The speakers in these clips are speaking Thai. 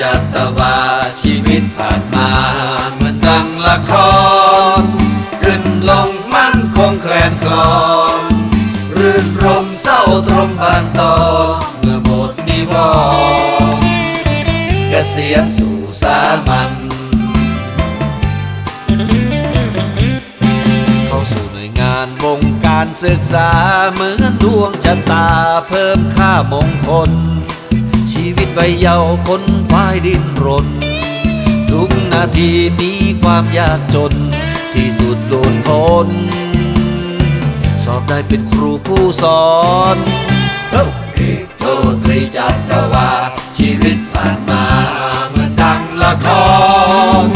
จัตวาชีวิตผ่านมาเหมือนดังละคร ขึ้นลงมั่นคงแคลนคลอนรื่นรมเศร้าตรมบานตอนเมื่อหมดนิวรณ์เกษียณสู่สามัญเข้าสู่หน่วยงานวงการศึกษาเหมือนดวงชะตาเพิ่มค่ามงคล ชีวิตวัยเยาคนควายดินรน ทุกนาทีมีความยากจน ที่สุดโดนพ้น สอบได้เป็นครูผู้สอนเฮ้อีกโทตรีจัตวา ชีวิตผ่านมาเหมือนดังละคร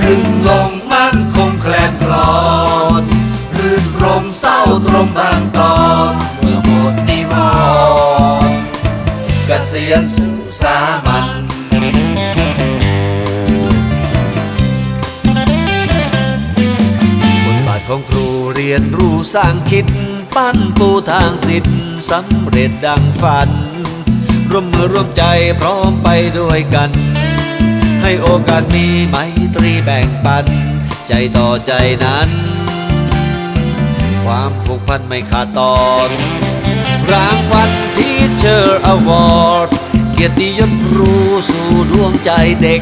ขึ้นลงมั่นคงแคลนคลอนรื่นรมเศร้าตรมบางตอน เมื่อหมดนิวรณ์เกษียณ รูเรียนรู้สร้างคิด ปั้นปูทางสิทธิ์สำเร็จดังฝัน ร่วมมือร่วมใจพร้อมไปด้วยกัน ให้โอกาสมีไมตรีแบ่งปัน ใจต่อใจนั้น ความผูกพันไม่ขาดตอน รางวัลที่เชอร์อวอร์ดเกียรติยศครูสู่ดวงใจเด็ก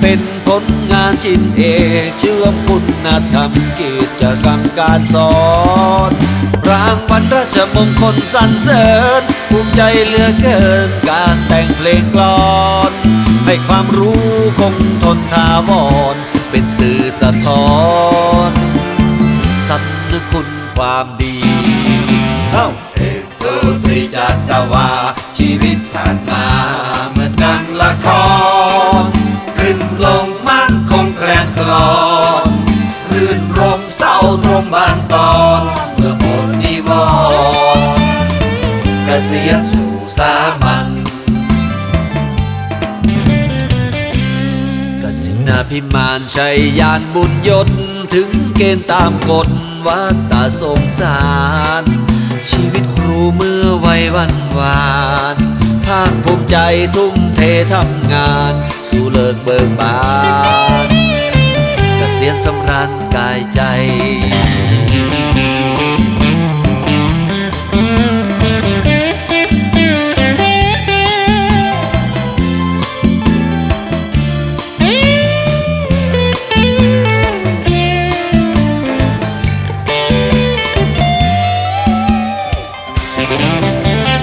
เป็น ผลงานชิ้นเอกเชื่อมคุณธรรมกิจกรรมการสอนรางวัลราชมงคลสรรเสริญ ภูมิใจเหลือเกินการแต่งเพลงกลอนให้ความรู้คงทนทาวร เป็นสื่อสะท้อนสำนึกคุณความดีเอ้าเอกโทตรีจัตวา ชีวิตผ่านมาเหมือนดังละครขึ้นลง ลอนรื่นรมเศร้าตรมบางตอนเมื่อหมดนิวรณ์เกษียณสู่สามัญกสินาพิมานชัยยานบุญยนต์ถึงเกณฑ์ตามกฎวัดตาสงสาร ชีวิตครูเมื่อวัยวันวานภาคภูมิใจทุ่มเททำงาน สู่เลิกเบิกบาน รียณสำราญกายใจ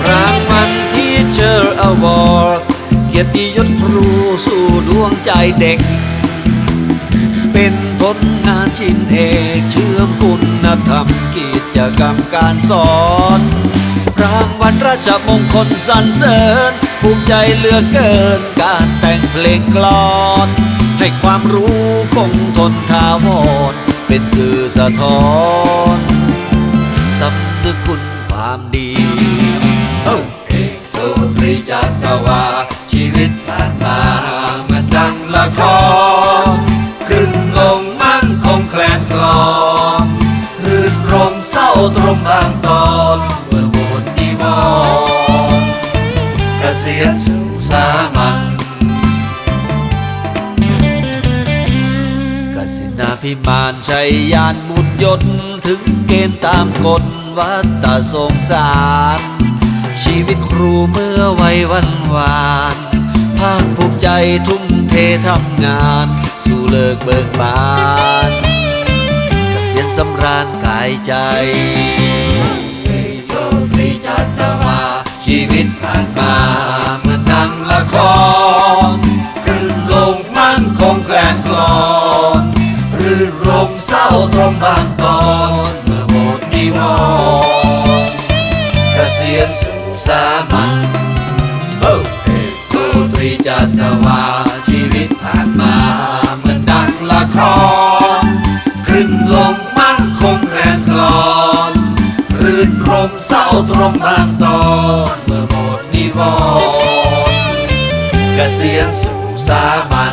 รางวัลที่เชอร์อวอร์สเกียรติยศครูสู่ดวงใจเด็ก ผลงานชิ้นเอกเชื่อมคุณธรรมกิจกรรมการสอน รางวัลราชมงคลสรรเสริญ ภูมิใจเหลือเกินการแต่งเพลงกลอนให้ความรู้คงทนทาวรเป็นสื่อสะท้อนสำนึกคุณความดีเอ้เอกโทตรีจัตวาชีวิตผ่านมาเหมือนดังละคร เกษียสู่สามัญกสินาพิมานชัยยานบุญยนต์ถึงเกณฑ์ตามกฎวัดตาสงสาร ชีวิตครูเมื่อวัยวันวาน ภาคภูมิใจทุ่มเททำงาน สู่เลิกเบิกบานเกษียณสำราญกายใจ ชีวิตผ่านมาเหมือนดังละครขึ้นลงมั่นคงแคลนคลอนรื่นรมเศร้าตรมบางตอนเมื่อหมดนิวรณ์เกษียณสู่สามัญเอ้เอกโทตรีจัตวาชีวิตผ่านมาเหมือนดังละครขึ้นลงมั่นคงแคลนคลอน รื่นรมเศร้าตรมบางตอนเมื่อหมดนิวรณ์เกษียณสู่สามัญ